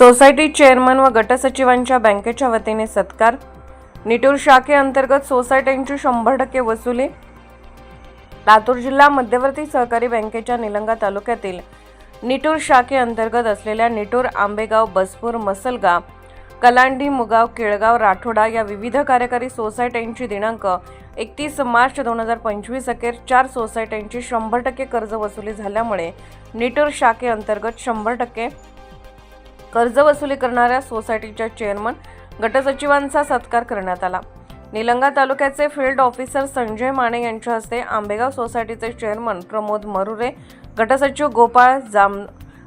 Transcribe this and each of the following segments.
Society chairman व गटसचिवांच्या बँकेच्या वतीने सत्कार. निटूर शाखेअंतर्गत सोसायट्यांची शंभर टक्के वसुली. लातूर जिल्हा मध्यवर्ती सहकारी बँकेच्या निलंगा तालुक्यातील निटूर शाखेअंतर्गत असलेल्या निटूर आंबेगाव बसपूर मसलगाव कलांडी मुगाव केळगाव राठोडा या विविध कार्यकारी सोसायट्यांची दिनांक एकतीस मार्च दोन हजार पंचवीस अखेर चार सोसायट्यांची शंभर टक्के कर्ज वसुली झाल्यामुळे निटूर शाखेअंतर्गत शंभर टक्के कर्ज वसुली करणाऱ्या सोसायटीच्या चेअरमन गटसचिवांचा सत्कार करण्यात आला. निलंगा तालुक्याचे फील्ड ऑफिसर संजय माने यांच्या हस्ते आंबेगाव सोसायटीचे चेअरमन प्रमोद मरुरे गटसचिव गोपाळ जाम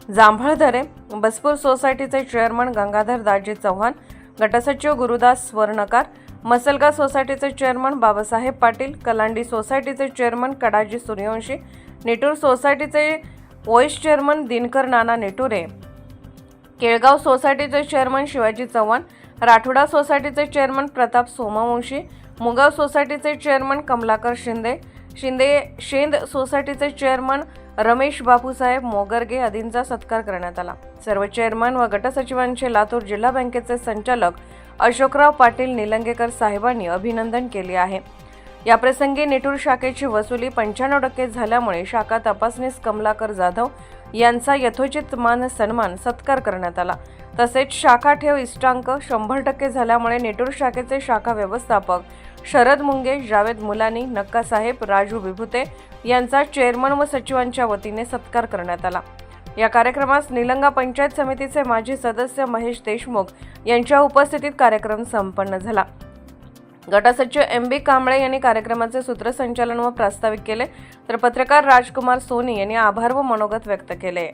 जांभळधरे बसपूर सोसायटीचे चेअरमन गंगाधर दाजी चव्हाण गटसचिव गुरुदास स्वर्णकार मसलगा सोसायटीचे चेअरमन बाबासाहेब पाटील कलांडी सोसायटीचे चेअरमन कडाजी सूर्यवंशी नेटूर सोसायटीचे व्हॉइस चेअरमन दिनकर नाना नेटुरे केळगाव सोसायटीचे चेअरमन शिवाजी चव्हाण राठोडा सोसायटीचे चेअरमन प्रताप सोमवंशी मुगाव सोसायटीचे चेअरमन कमलाकर शिंदे शिंदे शेंद सोसायटीचे चेअरमन रमेश बापूसाहेब मोगरगे आदींचा सत्कार करण्यात आला. सर्व चेअरमन व गटसचिवांचे लातूर जिल्हा बँकेचे संचालक अशोकराव पाटील निलंगेकर साहेबांनी अभिनंदन केले आहे. याप्रसंगी नेटूर शाखेची वसुली पंच्याण्णव टक्के झाल्यामुळे शाखा तपासणीस कमलाकर जाधव यांचा यथोचित मान सन्मान सत्कार करण्यात आला. तसेच शाखा ठेव इष्टांक शंभर टक्के झाल्यामुळे नेटूर शाखेचे शाखा व्यवस्थापक शरद मुंगे जावेद मुलानी नक्कासाहेब राजू विभुते यांचा चेअरमन व सचिवांच्या वतीने सत्कार करण्यात आला. या कार्यक्रमास निलंगा पंचायत समितीचे माजी सदस्य महेश देशमुख यांच्या उपस्थितीत कार्यक्रम संपन्न झाला. गटसचिव एम बी कांबळे यांनी कार्यक्रमाचे सूत्रसंचालन व प्रास्ताविक केले तर पत्रकार राजकुमार सोनी यांनी आभार व मनोगत व्यक्त केले.